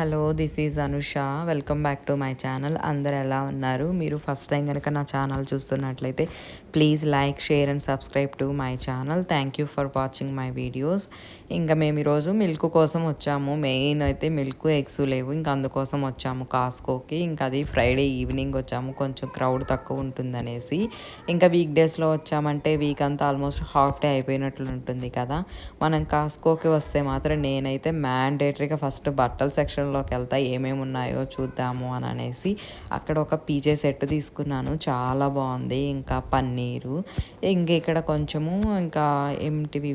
Hello this is Anusha. Welcome back to my channel. అందరు ఎలా ఉన్నారు? మీరు ఫస్ట్ టైం కనుక నా ఛానల్ చూస్తున్నట్లయితే please like share and subscribe to my channel thank you for watching my videos ఇంకా మేము ఈరోజు మిల్క్ కోసం వచ్చాము. మెయిన్ అయితే మిల్క్ ఎగ్స్ లేవు. ఇంకా అందుకోసం వచ్చాము కాస్కోకి ఇంకా అది ఫ్రైడే ఈవినింగ్ వచ్చాము. కొంచెం క్రౌడ్ తక్కువ ఉంటుందనేసి. ఇంకా వీక్ డేస్లో వచ్చామంటే వీక్ అంతా ఆల్మోస్ట్ హాఫ్ డే అయిపోయినట్లు ఉంటుంది కదా. మనం కాస్కోకి వస్తే మాత్రం నేనైతే మ్యాండేటరీగా ఫస్ట్ బట్టల సెక్షన్లోకి వెళ్తా. ఏమేమి ఉన్నాయో చూద్దాము అని అనేసి అక్కడ ఒక పీజే సెట్ తీసుకున్నాను. చాలా బాగుంది. ఇంకా పన్నీర్ ఇంక ఇక్కడ కొంచెము ఇంకా ఏమిటివి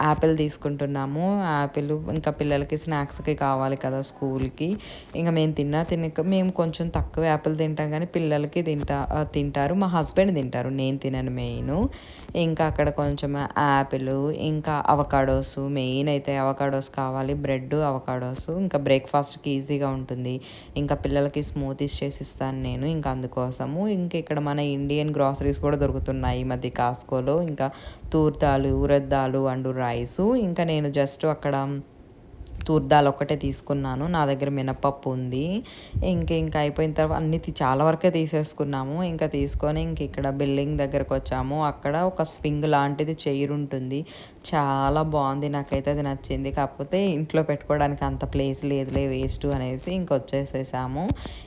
యాపిల్ తీసుకుంటున్నాము. యాపిల్ ఇంకా పిల్లలకి స్నాక్స్కి కావాలి కదా స్కూల్కి ఇంకా మేము తిన్నా తినక మేము కొంచెం తక్కువ యాపిల్ తింటాం కానీ పిల్లలకి తింటా తింటారు. మా హస్బెండ్ తింటారు. నేను తినను మెయిన్ ఇంకా అక్కడ కొంచెం యాపిల్ ఇంకా అవకాడోస్ మెయిన్ అయితే అవకాడోస్ కావాలి. బ్రెడ్ అవకాడోస్ ఇంకా బ్రేక్ఫాస్ట్కి ఈజీగా ఉంటుంది. ఇంకా పిల్లలకి స్మూతీస్ చేసి ఇస్తాను నేను ఇంకా అందుకోసము. ఇంకా ఇక్కడ మన ఇండియన్ గ్రాసరీస్ కూడా దొరుకుతున్నాయి ఈ మధ్య కాస్కోలో ఇంకా తూర్తాలు ఉరద్దాలు అండ్ రైసు. ఇంకా నేను జస్ట్ అక్కడ తూర్దాలు ఒక్కటే తీసుకున్నాను. నా దగ్గర మినపప్పు ఉంది. ఇంక ఇంకా అయిపోయిన తర్వాత అన్ని చాలా వరకే తీసేసుకున్నాము. ఇంకా తీసుకొని ఇంక ఇక్కడ బిల్డింగ్ దగ్గరకు వచ్చాము. అక్కడ ఒక స్వింగ్ లాంటిది చైర్ ఉంటుంది. చాలా బాగుంది. నాకైతే అది నచ్చింది. కాకపోతే ఇంట్లో పెట్టుకోవడానికి అంత ప్లేస్ లేదులే వేస్ట్ అనేసి ఇంక వచ్చేసేసాము.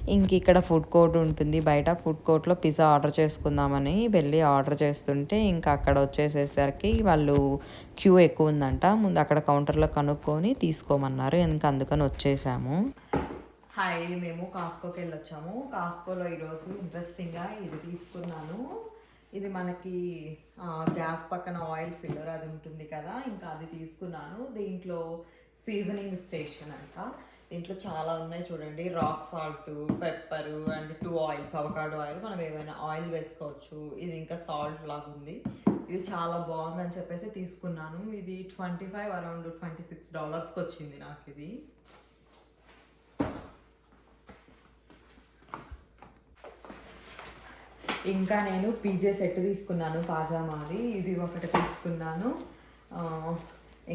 ఇంక ఇక్కడ ఫుడ్ కోర్ట్ ఉంటుంది. బయట ఫుడ్ కోర్ట్లో పిజ్జా ఆర్డర్ చేసుకుందామని వెళ్ళి ఆర్డర్ చేస్తుంటే ఇంకా అక్కడ వచ్చేసేసరికి వాళ్ళు క్యూ ఎక్కువ ఉందంట. ముందు అక్కడ కౌంటర్లో కనుక్కొని తీసుకోమని తీసుకోమన్నారు ఎందుకు అందుకని వచ్చేసాము. హాయ్ మేము కాస్కోకి వెళ్ళొచ్చాము. కాస్కోలో ఈరోజు ఇంట్రెస్టింగ్గా ఇది తీసుకున్నాను. ఇది మనకి గ్యాస్ పక్కన ఆయిల్ ఫిల్లర్ అది ఉంటుంది కదా ఇంకా అది తీసుకున్నాను. దీంట్లో సీజనింగ్ స్టేషన్ అంట. దీంట్లో చాలా ఉన్నాయి చూడండి. Rock salt pepper and two oils avocado oil మనం ఏమైనా ఆయిల్ వేసుకోవచ్చు. ఇది ఇంకా సాల్ట్ లాగా ఉంది ఇది చాలా బాగుందని చెప్పేసి తీసుకున్నాను. ఇది twenty five around twenty six డాలర్స్కి వచ్చింది నాకు ఇది. ఇంకా నేను పీజే సెట్ తీసుకున్నాను పాజామాది. ఇది ఒకటి తీసుకున్నాను.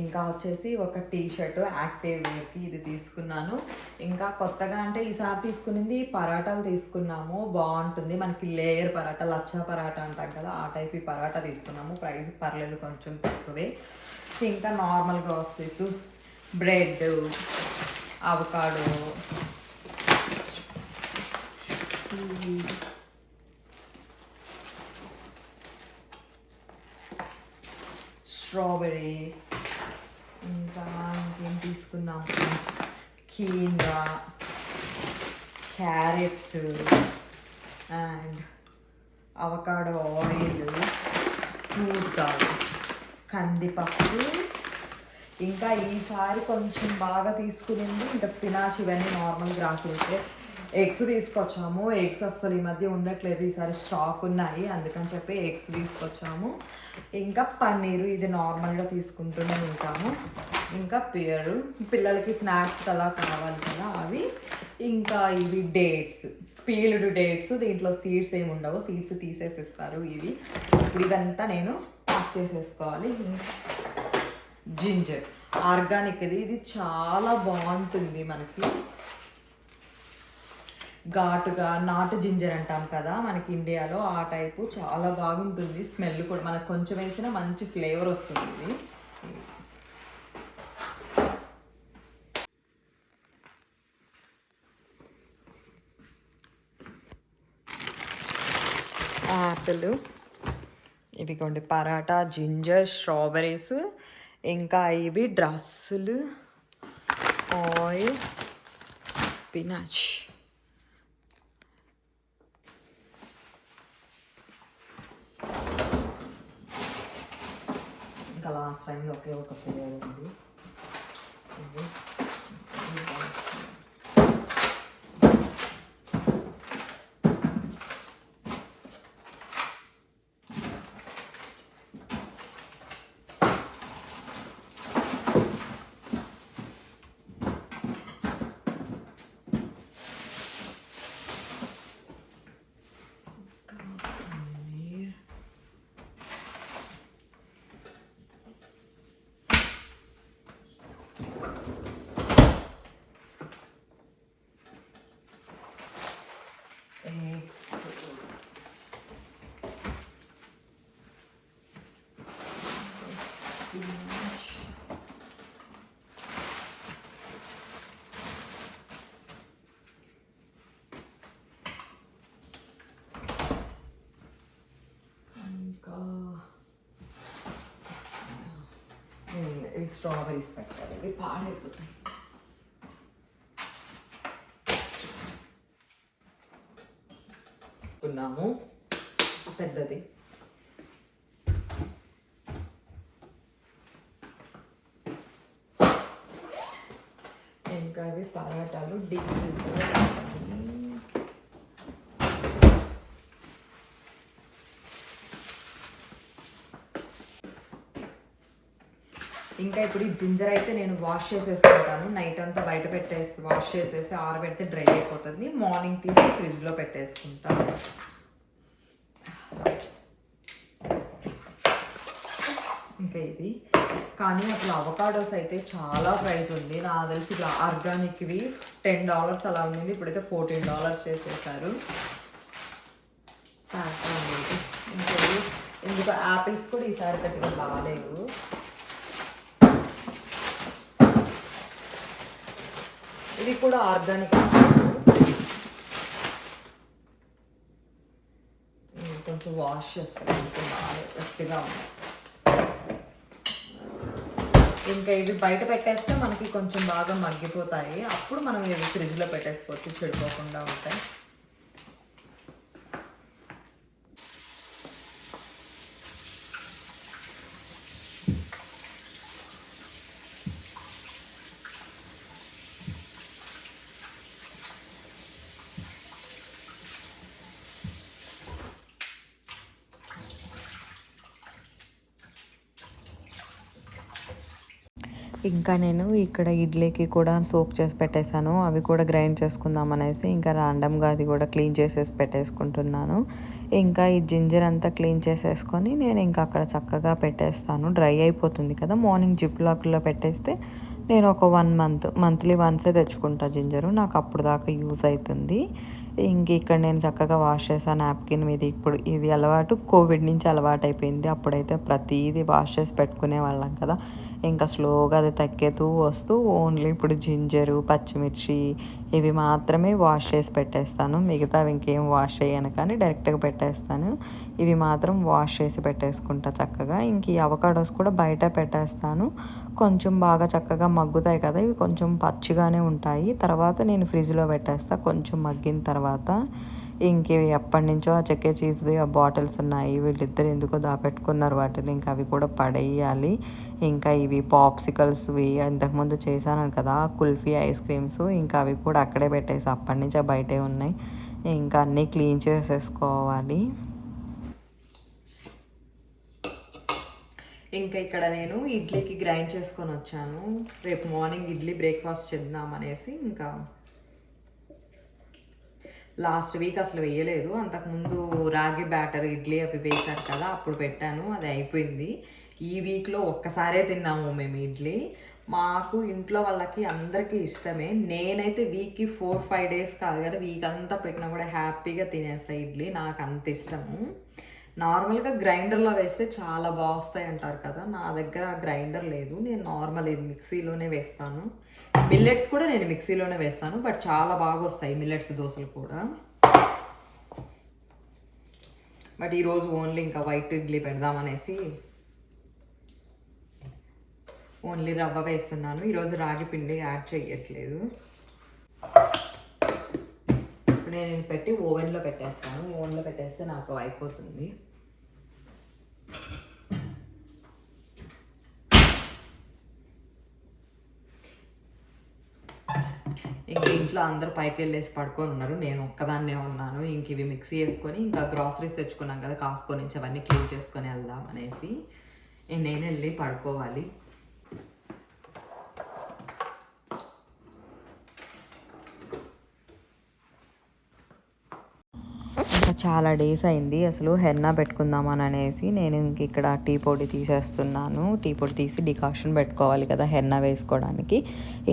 ఇంకా వచ్చేసి ఒక టీ షర్ట్ యాక్టివ్ వేర్కి ఇది తీసుకున్నాను. ఇంకా కొత్తగా అంటే ఈసారి తీసుకునింది పరాటాలు తీసుకున్నాము. బాగుంటుంది. మనకి లేయర్ పరాటా లచ్చా పరాటా అంటాం కదా ఆ టైప్ ఈ పరాటా తీసుకున్నాము. ప్రైస్ పర్లేదు కొంచెం తక్కువే. ఇంకా నార్మల్గా వచ్చేసి బ్రెడ్ అవకాడో స్ట్రాబెరీస్ ఇంకా ఇంకేం తీసుకున్నాం? Quinoa carrots and avocado oil కూరగాయలు కందిపప్పు. ఇంకా ఈసారి కొంచెం బాగా తీసుకునింది ఇంకా స్పినాచ్ ఇవన్నీ నార్మల్ గ్రాసరీస్ ఎగ్స్ తీసుకొచ్చాము. ఎగ్స్ అస్సలు ఈ మధ్య ఉండట్లేదు. ఈసారి స్టాక్ ఉన్నాయి. అందుకని చెప్పి ఎగ్స్ తీసుకొచ్చాము. ఇంకా పన్నీరు ఇది నార్మల్గా తీసుకుంటూనే ఉంటాము. ఇంకా పేరు పిల్లలకి స్నాక్స్ అలా కావాలి కదా అవి. ఇంకా ఇవి డేట్స్ పీలుడు డేట్స్ దీంట్లో సీడ్స్ ఏమి ఉండవు. సీడ్స్ తీసేసిస్తారు ఇవి. ఇప్పుడు ఇదంతా నేను ప్యాక్ చేసేసుకోవాలి. జింజర్ ఆర్గానిక్ ఇది. ఇది చాలా బాగుంటుంది మనకి. ఘాటుగా నాటు జింజర్ అంటాం కదా మనకి ఇండియాలో ఆ టైపు చాలా బాగుంటుంది. స్మెల్ కూడా మనకు కొంచెం వేసిన మంచి ఫ్లేవర్ వస్తుంది. యాపిల్ ఇవి పరాటా జింజర్ స్ట్రాబెరీస్ ఇంకా ఇవి డ్రస్సులు ఆయిల్ స్పినాచ్ ఇంకా లాస్ట్ టైం ఒకే ఒక ఫ్లేవర్ ఉంది ఇది. ఇంకా పన్నీర్ eggs. Spinach. ఇంకా ఉమ్, ఇవి స్ట్రాబెరీస్ పెట్టాలి ఇవి పాడైపోతాయి. ఉన్నాము పెద్దది. ఇంకా అవి పరాటాలు డీప్ ఇంకా ఇప్పుడు ఈ జింజర్ అయితే నేను వాష్ చేసేసుకుంటాను. నైట్ అంతా బయట పెట్టేసి వాష్ చేసేసి ఆరబెడితే డ్రై అయిపోతుంది. మార్నింగ్ తీసి ఫ్రిడ్జ్లో పెట్టేసుకుంటాను. ఇంకా ఇది. కానీ అసలు అవకాడోస్ అయితే చాలా ప్రైస్ ఉంది. నా తెలిసి ఇట్లా ఆర్గానిక్వి టెన్ డాలర్స్ అలా ఉంది ఇప్పుడైతే ఫోర్టీన్ డాలర్స్ చేసేసారు. ఇంకా ఎందుకు? యాపిల్స్ కూడా ఈసారి పెద్దగా బాగాలేవు ఇది కూడా ఆర్గానిక్. కొంచెం వాష్ చేస్తాను ఇంకా బాగా గట్టిగా. ఇంకా ఇవి బయట పెట్టేస్తే మనకి కొంచెం బాగా మగ్గిపోతాయి. అప్పుడు మనం ఇవి ఫ్రిడ్జ్లో పెట్టేసుకోవచ్చు చెడిపోకుండా ఉంటాయి. ఇంకా నేను ఇక్కడ ఇడ్లీకి కూడా సోక్ చేసి పెట్టేశాను. అవి కూడా గ్రైండ్ చేసుకుందాం అనేసి ఇంకా రాండమ్గా అది కూడా క్లీన్ చేసేసి పెట్టేసుకుంటున్నాను. ఇంకా ఈ జింజర్ అంతా క్లీన్ చేసేసుకొని నేను ఇంకా అక్కడ చక్కగా పెట్టేస్తాను. డ్రై అయిపోతుంది కదా మార్నింగ్ జిప్ లాక్లో పెట్టేస్తే నేను ఒక వన్ మంత్ మంత్లీ వన్సే తెచ్చుకుంటా జింజరు. నాకు అప్పుడు దాకా యూజ్ అవుతుంది ఇంక ఇక్కడ నేను చక్కగా వాష్ చేశాను నాప్కిన్ మీద. ఇప్పుడు ఇది అలవాటు కోవిడ్ నుంచి అలవాటు అయిపోయింది అప్పుడైతే ప్రతిదీ వాష్ చేసి పెట్టుకునే వాళ్ళం కదా. ఇంకా స్లోగా అది తగ్గేతూ వస్తూ ఓన్లీ ఇప్పుడు జింజరు పచ్చిమిర్చి ఇవి మాత్రమే వాష్ చేసి పెట్టేస్తాను. మిగతావి ఇంకేం వాష్ చేయను కానీ డైరెక్ట్గా పెట్టేస్తాను. ఇవి మాత్రం వాష్ చేసి పెట్టేసుకుంటా చక్కగా. ఇంక ఈ అవకాడోస్ కూడా బయట పెట్టేస్తాను. కొంచెం బాగా చక్కగా మగ్గుతాయి కదా ఇవి కొంచెం పచ్చిగానే ఉంటాయి. తర్వాత నేను ఫ్రిడ్జ్లో పెట్టేస్తా కొంచెం మగ్గిన తర్వాత. ఇంకేవి ఎప్పటి నుంచో ఆ చెక్కే చీజ్వి ఆ బాటిల్స్ ఉన్నాయి. వీళ్ళిద్దరు ఎందుకో దాపెట్టుకున్నారు వాటిని. ఇంకా అవి కూడా పడేయాలి. ఇంకా ఇవి పాప్సికల్స్వి ఇంతకుముందు చేశాను కదా కుల్ఫీ ఐస్ క్రీమ్స్. ఇంకా అవి కూడా అక్కడే పెట్టేసి అప్పటి నుంచి బయటే ఉన్నాయి. ఇంకా అన్నీ క్లీన్ చేసేసుకోవాలి. ఇంకా ఇక్కడ నేను ఇడ్లీకి గ్రైండ్ చేసుకొని వచ్చాను. రేపు మార్నింగ్ ఇడ్లీ బ్రేక్ఫాస్ట్ చేద్దాం అనేసి ఇంకా లాస్ట్ వీక్ అసలు వేయలేదు. అంతకుముందు రాగి బ్యాటర్ ఇడ్లీ అవి వేశారు కదా అప్పుడు పెట్టాను. అది అయిపోయింది. ఈ వీక్లో ఒక్కసారే తిన్నాము మేము ఇడ్లీ. మాకు ఇంట్లో వాళ్ళకి అందరికీ ఇష్టమే. నేనైతే వీక్కి ఫోర్ ఫైవ్ డేస్ కాదు కదా వీక్ అంతా పెట్టినా కూడా హ్యాపీగా తినేస్తాయి ఇడ్లీ. నాకు అంత ఇష్టము. నార్మల్గా గ్రైండర్లో వేస్తే చాలా బాగా వస్తాయి అంటారు కదా నా దగ్గర గ్రైండర్ లేదు నేను నార్మల్ ఇది మిక్సీలోనే వేస్తాను. మిల్లెట్స్ కూడా నేను మిక్సీలోనే వేస్తాను బట్ చాలా బాగా వస్తాయి మిల్లెట్స్ దోశలు కూడా. బట్ ఈరోజు ఓన్లీ ఇంకా వైట్ ఇడ్లీ పెడదామనేసి ఓన్లీ రవ్వ వేస్తున్నాను. ఈరోజు రాగి పిండి యాడ్ చేయట్లేదు ఇప్పుడు నేను పెట్టి ఓవెన్లో పెట్టేస్తాను. ఓవెన్లో పెట్టేస్తే నాకు అయిపోతుంది. ఇంక ఇంట్లో అందరూ పైకి వెళ్ళేసి పడుకొని ఉన్నారు. నేను ఒక్కదాన్నే ఉన్నాను. ఇంక ఇవి మిక్సీ వేసుకొని ఇంకా గ్రాసరీస్ తెచ్చుకున్నాం కదా కాసుకొని నుంచి అవన్నీ క్లీన్ చేసుకొని వెళ్దాం అనేసి. నేను వెళ్ళి పడుకోవాలి ఇంకా చాలా డేస్ అయింది. అసలు హెన్నా పెట్టుకుందామని అనేసి నేను ఇంక ఇక్కడ టీ పొడి తీసేస్తున్నాను. టీ పొడి తీసి డికాషన్ పెట్టుకోవాలి కదా హెన్నా వేసుకోవడానికి.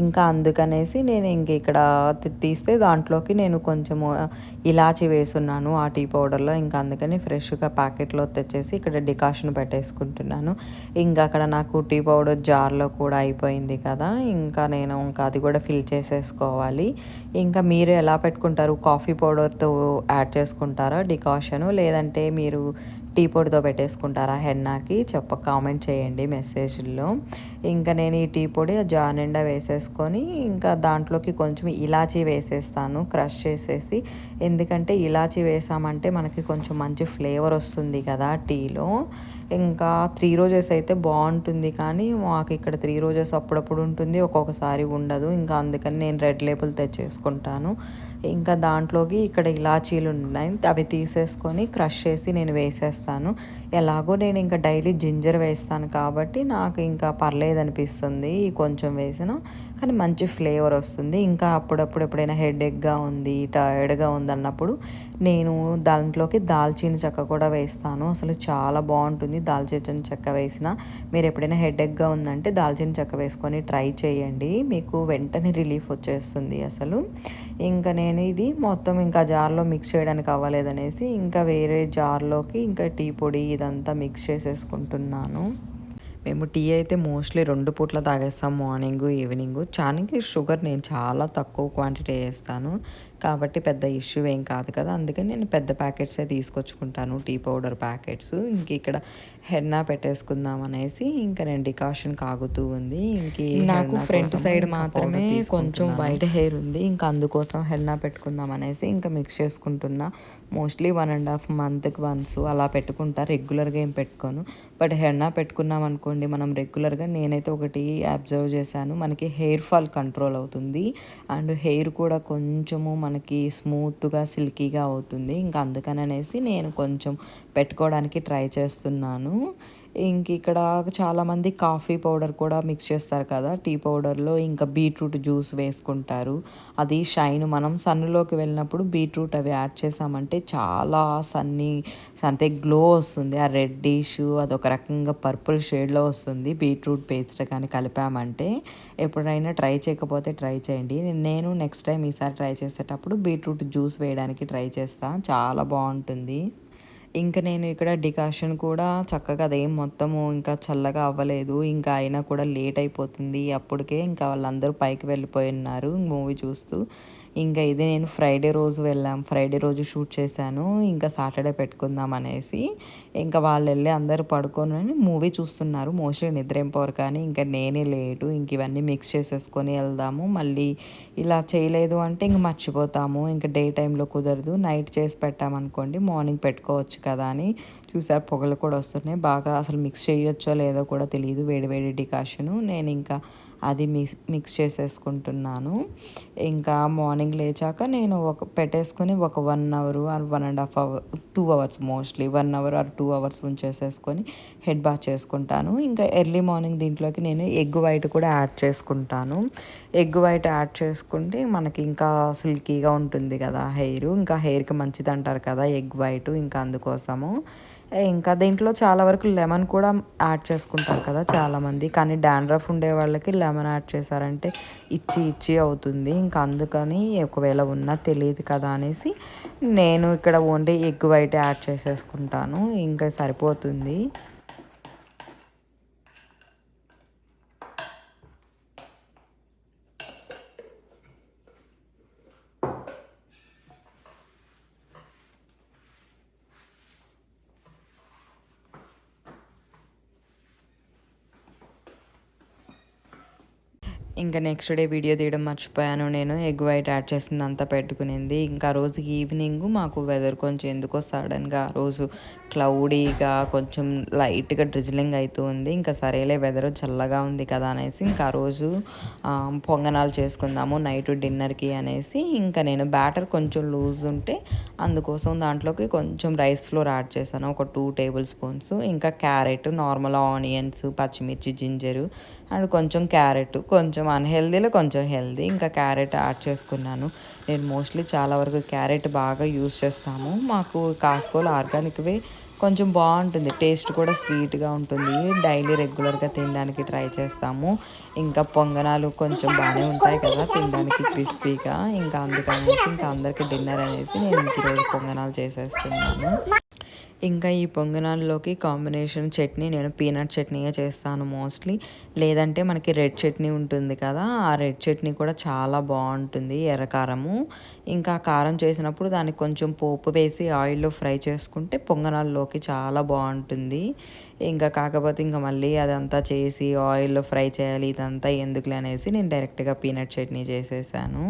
ఇంకా అందుకనేసి నేను ఇంక ఇక్కడ తీస్తే దాంట్లోకి నేను కొంచెము ఇలాచి వేసున్నాను ఆ టీ పౌడర్లో. ఇంకా అందుకని ఫ్రెష్గా ప్యాకెట్లో తెచ్చేసి ఇక్కడ డికాషన్ పెట్టేసుకుంటున్నాను. ఇంకా అక్కడ నాకు టీ పౌడర్ జార్లో కూడా అయిపోయింది కదా. ఇంకా నేను ఇంకా అది కూడా ఫిల్ చేసేసుకోవాలి. ఇంకా మీరు ఎలా పెట్టుకుంటారు? కాఫీ పౌడర్తో యాడ్ చేసుకుంటారా? డికాషను లేదంటే మీరు టీ పొడితో పెట్టేసుకుంటారా హెన్నాకి చెప్ప కామెంట్ చేయండి మెసేజ్లో. ఇంకా నేను ఈ టీ పొడి జానిండా వేసేసుకొని ఇంకా దాంట్లోకి కొంచెం ఇలాచీ వేసేస్తాను క్రష్ చేసేసి. ఎందుకంటే ఇలాచీ వేసామంటే మనకి కొంచెం మంచి ఫ్లేవర్ వస్తుంది కదా టీలో. ఇంకా త్రీ రోజెస్ అయితే బాగుంటుంది కానీ మాకు ఇక్కడ త్రీ రోజెస్ అప్పుడప్పుడు ఉంటుంది ఒక్కొక్కసారి ఉండదు. ఇంకా అందుకని నేను రెడ్ లేబుల్ తెచ్చేసుకుంటాను. ఇంకా దాంట్లోకి ఇక్కడ ఇలాచీలు ఉన్నాయి అవి తీసేసుకొని క్రష్ చేసి నేను వేసేస్తాను. ఎలాగో నేను ఇంకా డైలీ జింజర్ వేస్తాను కాబట్టి నాకు ఇంకా పర్లేదు అనిపిస్తుంది కొంచెం వేసిన. కానీ మంచి ఫ్లేవర్ వస్తుంది. ఇంకా అప్పుడప్పుడు ఎప్పుడైనా హెడేక్గా ఉంది టైర్డ్గా ఉంది అన్నప్పుడు నేను దాంట్లోకి దాల్చిన చెక్క కూడా వేస్తాను. అసలు చాలా బాగుంటుంది దాల్చిన చెక్క వేసిన. మీరు ఎప్పుడైనా హెడేక్గా ఉందంటే దాల్చిన చెక్క వేసుకొని ట్రై చేయండి. మీకు వెంటనే రిలీఫ్ వచ్చేస్తుంది అసలు. ఇంకా నేను ఇది మొత్తం ఇంకా జార్లో మిక్స్ చేయడానికి అవ్వలేదనేసి ఇంకా వేరే జార్లోకి ఇంకా టీ పొడి ఇదంతా మిక్స్ చేసేసుకుంటున్నాను. మేము టీ అయితే మోస్ట్లీ రెండు పూట్ల తాగేస్తాం మార్నింగ్ ఈవినింగ్ చానికి షుగర్ నేను చాలా తక్కువ క్వాంటిటీ వేస్తాను. కాబట్టి పెద్ద ఇష్యూ ఏం కాదు కదా. అందుకని నేను పెద్ద ప్యాకెట్సే తీసుకొచ్చుకుంటాను. Tea powder packets. ఇంక ఇక్కడ హెన్నా పెట్టేసుకుందాం అనేసి ఇంకా నేను డికాషన్ కాగుతూ ఉంది. ఇంక నాకు ఫ్రంట్ సైడ్ మాత్రమే కొంచెం వైట్ హెయిర్ ఉంది. ఇంకా అందుకోసం హెన్నా పెట్టుకుందాం అనేసి ఇంకా మిక్స్ చేసుకుంటున్నా. మోస్ట్లీ వన్ అండ్ హాఫ్ మంత్కి వన్స్ అలా పెట్టుకుంటా. రెగ్యులర్గా ఏం పెట్టుకోను. బట్ హెన్నా పెట్టుకున్నాం అనుకోండి మనం రెగ్యులర్గా నేనైతే ఒకటి అబ్జర్వ్ చేశాను. మనకి హెయిర్ ఫాల్ కంట్రోల్ అవుతుంది. అండ్ హెయిర్ కూడా కొంచెము మనకి స్మూత్గా సిల్కీగా అవుతుంది. ఇంకా అందుకని అనేసి నేను కొంచెం పెట్టుకోవడానికి ట్రై చేస్తున్నాను. ఇంక ఇక్కడ చాలామంది కాఫీ పౌడర్ కూడా మిక్స్ చేస్తారు కదా. టీ పౌడర్లో ఇంకా బీట్రూట్ జ్యూస్ వేసుకుంటారు. అది షైన్ మనం సన్నులోకి వెళ్ళినప్పుడు బీట్రూట్ అవి యాడ్ చేసామంటే చాలా సన్నీ అంటే గ్లో వస్తుంది. ఆ రెడ్డిష్ అది అదొక రకంగా పర్పుల్ షేడ్లో వస్తుంది. బీట్రూట్ పేస్ట్ కానీ కలిపామంటే ఎప్పుడైనా ట్రై చేయకపోతే ట్రై చేయండి. నేను నెక్స్ట్ టైం ఈసారి ట్రై చేసేటప్పుడు బీట్రూట్ జ్యూస్ వేయడానికి ట్రై చేస్తాను చాలా బాగుంటుంది. ఇంకా నేను ఇక్కడ డికాషన్ కూడా చక్కగా అదేం మొత్తము ఇంకా చల్లగా అవ్వలేదు. ఇంకా అయినా కూడా లేట్ అయిపోతుంది. అప్పటికే ఇంకా వాళ్ళందరూ పైకి వెళ్ళిపోయి ఉన్నారు మూవీ చూస్తూ ఇంకా ఇది నేను ఫ్రైడే రోజు వెళ్ళాం. ఫ్రైడే రోజు షూట్ చేశాను. ఇంకా సాటర్డే పెట్టుకుందాం అనేసి. ఇంకా వాళ్ళు వెళ్ళి అందరూ పడుకొని మూవీ చూస్తున్నారు. మోస్ట్లీ నిద్ర పోరు కానీ ఇంకా నేనే లేటు. ఇంక ఇవన్నీ మిక్స్ చేసేసుకొని వెళ్దాము. మళ్ళీ ఇలా చేయలేదు అంటే ఇంక మర్చిపోతాము. ఇంకా డే టైంలో కుదరదు. నైట్ చేసి పెట్టామనుకోండి మార్నింగ్ పెట్టుకోవచ్చు కదా అని. చూసారు పొగలు కూడా వస్తున్నాయి. బాగా అసలు మిక్స్ చేయొచ్చో లేదో కూడా తెలియదు. వేడి వేడి డికాషను. నేను ఇంకా అది మిక్స్ మిక్స్ చేసేసుకుంటున్నాను. ఇంకా మార్నింగ్ లేచాక నేను ఒక పెట్టేసుకుని ఒక one hour or one and half hour two hours mostly one hour or two hours ఉంచేసేసుకొని head bath చేసుకుంటాను. ఇంకా ఎర్లీ మార్నింగ్ దీంట్లోకి నేను ఎగ్ వైట్ కూడా యాడ్ చేసుకుంటాను. ఎగ్ వైట్ యాడ్ చేసుకుంటే మనకి ఇంకా సిల్కీగా ఉంటుంది కదా హెయిర్ ఇంకా హెయిర్కి మంచిది అంటారు కదా ఎగ్ వైట్ ఇంకా అందుకోసము. ఇంకా దీంట్లో చాలా వరకు లెమన్ కూడా యాడ్ చేసుకుంటారు కదా చాలామంది. కానీ డాండ్రఫ్ ఉండే వాళ్ళకి లెమన్ యాడ్ చేశారంటే ఇచ్చి ఇచ్చి అవుతుంది. ఇంకా అందుకని ఒకవేళ ఉన్నా తెలియదు కదా అనేసి నేను ఇక్కడ ఓన్లీ ఎగ్ వైట్ యాడ్ చేసేసుకుంటాను. ఇంకా సరిపోతుంది. ఇంకా నెక్స్ట్ డే వీడియో తీయడం మర్చిపోయాను. నేను ఎగ్ వైట్ యాడ్ చేసింది అంతా పెట్టుకునింది. ఇంకా రోజు ఈవినింగ్ మాకు వెదర్ కొంచెం ఎందుకో సడన్గా ఆ రోజు క్లౌడీగా కొంచెం లైట్గా డ్రిజిలింగ్ అవుతూ ఉంది. ఇంకా సరేలే వెదర్ చల్లగా ఉంది కదా అనేసి ఇంకా ఆ రోజు పొంగనాలు చేసుకుందాము నైట్ డిన్నర్కి అనేసి ఇంకా నేను బ్యాటర్ కొంచెం లూజ్ ఉంటే అందుకోసం దాంట్లోకి కొంచెం రైస్ ఫ్లోర్ యాడ్ చేశాను. ఒక టూ టేబుల్ స్పూన్స్ ఇంకా క్యారెట్ నార్మల్ ఆనియన్స్ పచ్చిమిర్చి జింజరు అండ్ కొంచెం క్యారెట్ కొంచెం అన్హెల్దీలో కొంచెం హెల్దీ. ఇంకా క్యారెట్ యాడ్ చేసుకున్నాను. నేను మోస్ట్లీ చాలా వరకు క్యారెట్ బాగా యూస్ చేస్తాము. మాకు కాస్కోలు ఆర్గానిక్వే కొంచెం బాగుంటుంది. టేస్ట్ కూడా స్వీట్గా ఉంటుంది. డైలీ రెగ్యులర్గా తినడానికి ట్రై చేస్తాము. ఇంకా పొంగనాలు కొంచెం బాగానే ఉంటాయి కదా తినడానికి క్రిస్పీగా. ఇంకా అందుకని ఇంకా అందరికీ డిన్నర్ అనేసి నేను ఇంక ఈరోజు పొంగనాలు చేసేస్తున్నాను. ఇంకా ఈ పొంగనాల్లోకి కాంబినేషన్ చట్నీ నేను పీనట్ చట్నీయే చేస్తాను మోస్ట్లీ. లేదంటే మనకి రెడ్ చట్నీ ఉంటుంది కదా ఆ రెడ్ చట్నీ కూడా చాలా బాగుంటుంది ఎర్రకారము ఇంకా కారం చేసినప్పుడు దానికి కొంచెం పోపు వేసి ఆయిల్లో ఫ్రై చేసుకుంటే పొంగనాల్లోకి చాలా బాగుంటుంది. ఇంకా కాకపోతే ఇంకా మళ్ళీ అదంతా చేసి ఆయిల్లో ఫ్రై చేయాలి ఇదంతా ఎందుకులే అనేసి నేను డైరెక్ట్గా పీనట్ చట్నీ చేసేసాను.